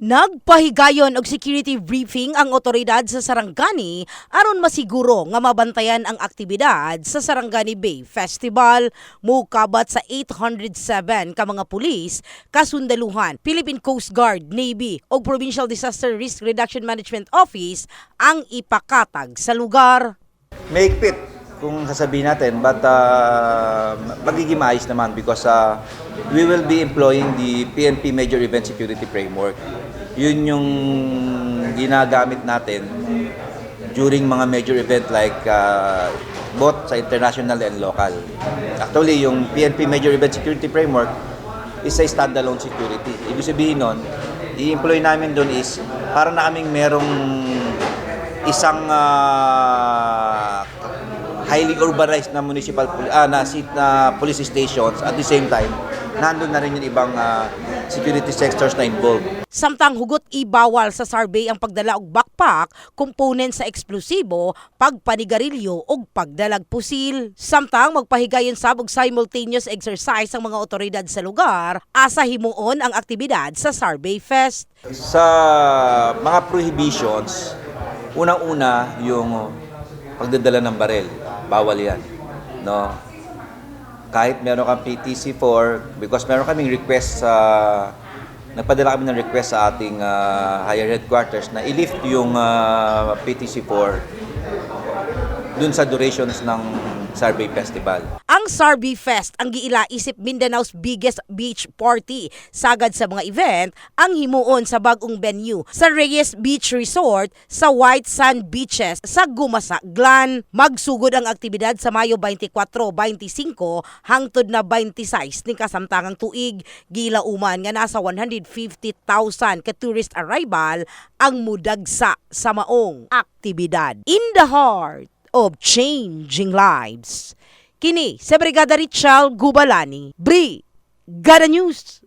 Nagpahigayon og security briefing ang otoridad sa Sarangani aron masiguro nga mabantayan ang aktibidad sa Sarangani Bay Festival mukabat sa 807 ka mga pulis, kasundaluhan, Philippine Coast Guard, Navy ug Provincial Disaster Risk Reduction Management Office ang ipakatag sa lugar. Mahigpit kung sasabihin natin but uh, magiging maayos naman because uh, we will be employing the PNP Major Event Security Framework. Yun yung ginagamit natin during mga major event like uh, both sa international and local. Actually, yung PNP Major Event Security Framework is a standalone security. Ibig sabihin nun, i-employ namin doon is para na kaming merong isang ah, highly urbanized na municipal ah, na, sit- na police stations at the same time nandun na rin yung ibang ah, security sectors na involved. Samtang hugot ibawal sa survey ang pagdala og backpack, component sa eksplosibo, pagpanigarilyo ug pagdalag pusil. Samtang magpahigayon sab og simultaneous exercise ang mga otoridad sa lugar, asa himuon ang aktibidad sa Survey Fest. Sa mga prohibitions, unang-una yung pagdadala ng barel. Bawal yan. No? Kahit meron kang PTC4, because meron kaming request sa nagpadala kami ng request sa ating ah, higher headquarters na i-lift yung ah, PTC4 dun sa durations ng Survey Festival. Ang Survey Fest ang giila isip Mindanao's biggest beach party. Sagad sa mga event, ang himuon sa bagong venue sa Reyes Beach Resort sa White Sand Beaches sa Gumasa, Glan. Magsugod ang aktibidad sa Mayo 24-25 hangtod na 26 ni kasamtangang tuig. Gila uman nga nasa 150,000 ka tourist arrival ang mudagsa sa maong aktibidad. In the heart of changing lives. Kini sa Brigada Richal Gubalani, Bri, Gada News.